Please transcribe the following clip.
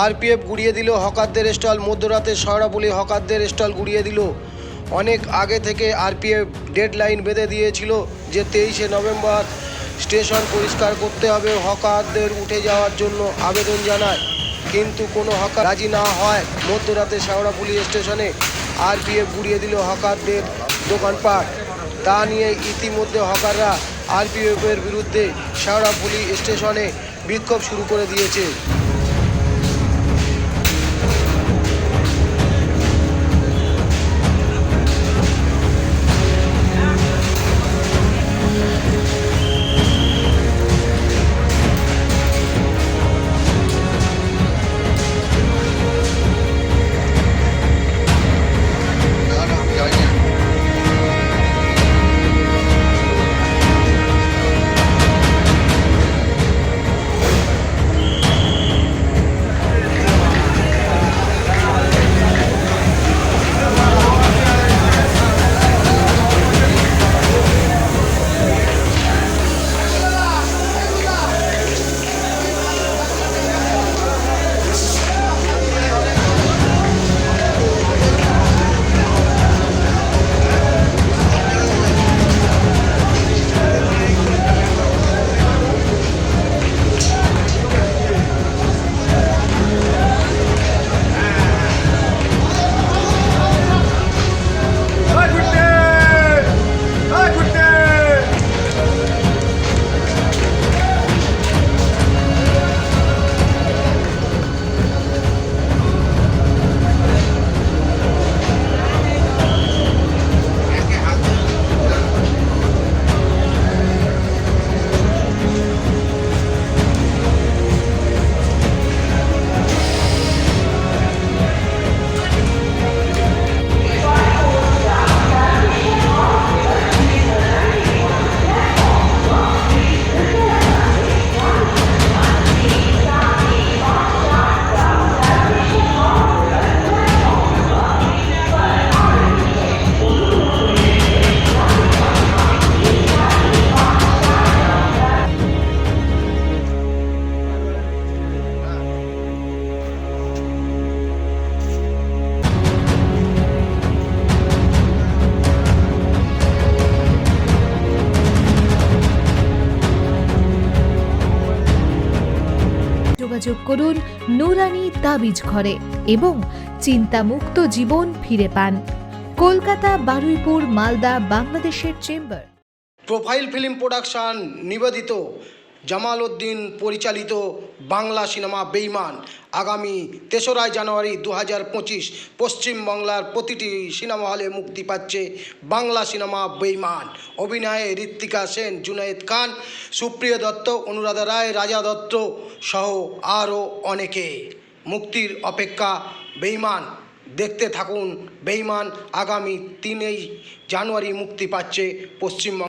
RPF গুড়িয়ে দিল, হকারদের স্টল মধ্যরাতে শহরাবলি হকারদের স্টল গুড়িয়ে দিল। অনেক আগে থেকে আরপিএফ ডেডলাইন বেঁধে দিয়েছিল যে তেইশে নভেম্বর স্টেশন পরিষ্কার করতে হবে, হকারদের উঠে যাওয়ার জন্য আবেদন জানায়। কিন্তু কোনো হকার রাজি না হয়, মধ্যরাতে শেওড়াপুলি স্টেশনে আরপিএফ গুড়িয়ে দিল হকারদের দোকানপাট। তা নিয়ে ইতিমধ্যে হকাররা আরপিএফের বিরুদ্ধে শেওড়াপুলি স্টেশনে বিক্ষোভ শুরু করে দিয়েছে। যোগাযোগ করুন নুরানি তাবিজ ঘরে এবং চিন্তামুক্ত জীবন ফিরে পান। কলকাতা, বারুইপুর, মালদা, বাংলাদেশের চেম্বার। প্রোফাইল ফিল্ম প্রোডাকশন নিবেদিত। জামাল উদ্দিন পরিচালিত বাংলা সিনেমা বেইমান আগামী তেসরা জানুয়ারি দু হাজার পঁচিশ পশ্চিমবাংলার প্রতিটি সিনেমা হলে মুক্তি পাচ্ছে বাংলা সিনেমা বেইমান অভিনয়ে ঋত্বিকা সেন, জুনায়েদ খান, সুপ্রিয় দত্ত, অনুরাধা রায়, রাজা দত্ত সহ আরও অনেকে। মুক্তির অপেক্ষা বেইমান দেখতে থাকুন বেইমান আগামী তিনই জানুয়ারি মুক্তি পাচ্ছে পশ্চিমবঙ্গ